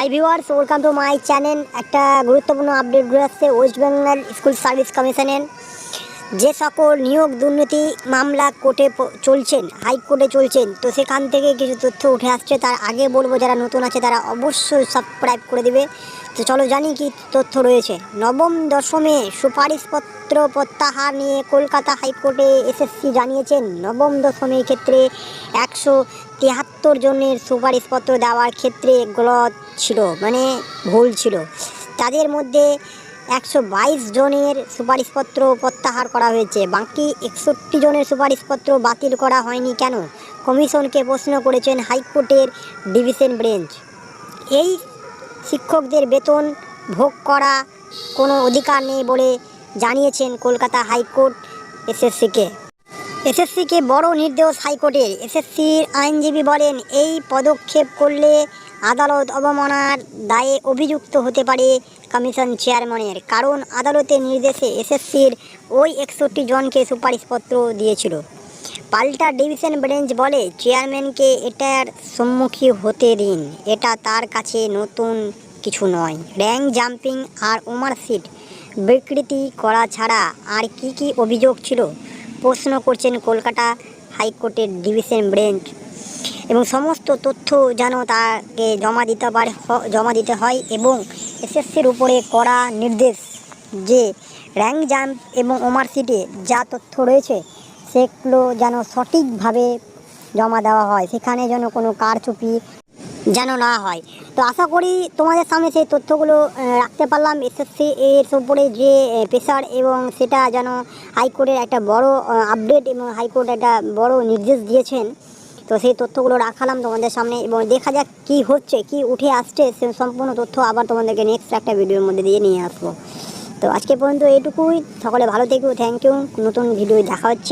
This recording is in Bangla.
Hi viewers welcome to my channel একটা গুরুত্বপূর্ণ আপডেট ঘুরে আসছে ওয়েস্ট বেঙ্গল স্কুল সার্ভিস কমিশনের যে সকল নিয়োগ দুর্নীতি মামলা কোর্টে চলছেন হাইকোর্টে চলছেন, তো সেখান থেকে কিছু তথ্য উঠে আসছে। তার আগে বলব, যারা নতুন আছে তারা অবশ্যই সাবস্ক্রাইব করে দেবে। তো চলো জানি কি তথ্য রয়েছে। নবম দশমে সুপারিশপত্র প্রত্যাহার নিয়ে কলকাতা হাইকোর্টে এসএসসি জানিয়েছেন, নবম দশমের ক্ষেত্রে একশো তিয়াত্তর জনের সুপারিশপত্র দেওয়ার ক্ষেত্রে গলত ছিল মানে ভুল ছিল। তাদের মধ্যে একশো বাইশ জনের সুপারিশপত্র প্রত্যাহার করা হয়েছে। বাকি একষট্টি জনের সুপারিশপত্র বাতিল করা হয়নি কেন? কমিশনকে প্রশ্ন করেছেন হাইকোর্টের ডিভিশন বেঞ্চ। এই শিক্ষকদের বেতন ভোগ করা কোনো অধিকার নেই বলে জানিয়েছেন কলকাতা হাইকোর্ট এসএসসিকে। এসএসসিকে বড় নির্দেশ হাইকোর্টের। এসএসসির আইনজীবী বলেন, এই পদক্ষেপ করলে আদালত অবমাননার দায়ে অভিযুক্ত হতে পারে কমিশন চেয়ারম্যানের, কারণ আদালতের নির্দেশে এসএসসির ওই একষট্টি জনকে সুপারিশপত্র দিয়েছিল। পাল্টা ডিভিশন বেঞ্চ বলে চেয়ারম্যানকে এটার সম্মুখীন হতে দিন। এটা তার কাছে নতুন কিছু নয়। র্যাঙ্ক জাম্পিং আর ওমারশিট বিকৃতি করা ছাড়া আর কি কি অভিযোগ ছিল? প্রশ্ন করছেন কলকাতা হাইকোর্টের ডিভিশন বেঞ্চ। এবং সমস্ত তথ্য যেন তাকে জমা দিতে পারে জমা দিতে হয় এবং এসএসসির উপরে করা নির্দেশ যে র্যাঙ্ক জাম্প এবং ওমারশিটে যা তথ্য রয়েছে, সেগুলো যেন সঠিকভাবে জমা দেওয়া হয়, সেখানে যেন কোনো কারচুপি যেন না হয়। তো আশা করি তোমাদের সামনে সেই তথ্যগুলো রাখতে পারলাম। এসএসসি এর উপরে যে প্রেশার এবং সেটা যেন হাইকোর্টের একটা বড় আপডেট এবং হাইকোর্ট একটা বড় নির্দেশ দিয়েছেন। তো সেই তথ্যগুলো রাখালাম তোমাদের সামনে এবং দেখা যাক কি হচ্ছে, কি উঠে আসছে, সে সম্পূর্ণ তথ্য আবার তোমাদেরকে নেক্সট একটা ভিডিওর মধ্যে দিয়ে নিয়ে আসব। তো আজকে পর্যন্ত এটুকুই সকলে ভালো থেকো থ্যাংক ইউ নতুন ভিডিও দেখা হচ্ছে।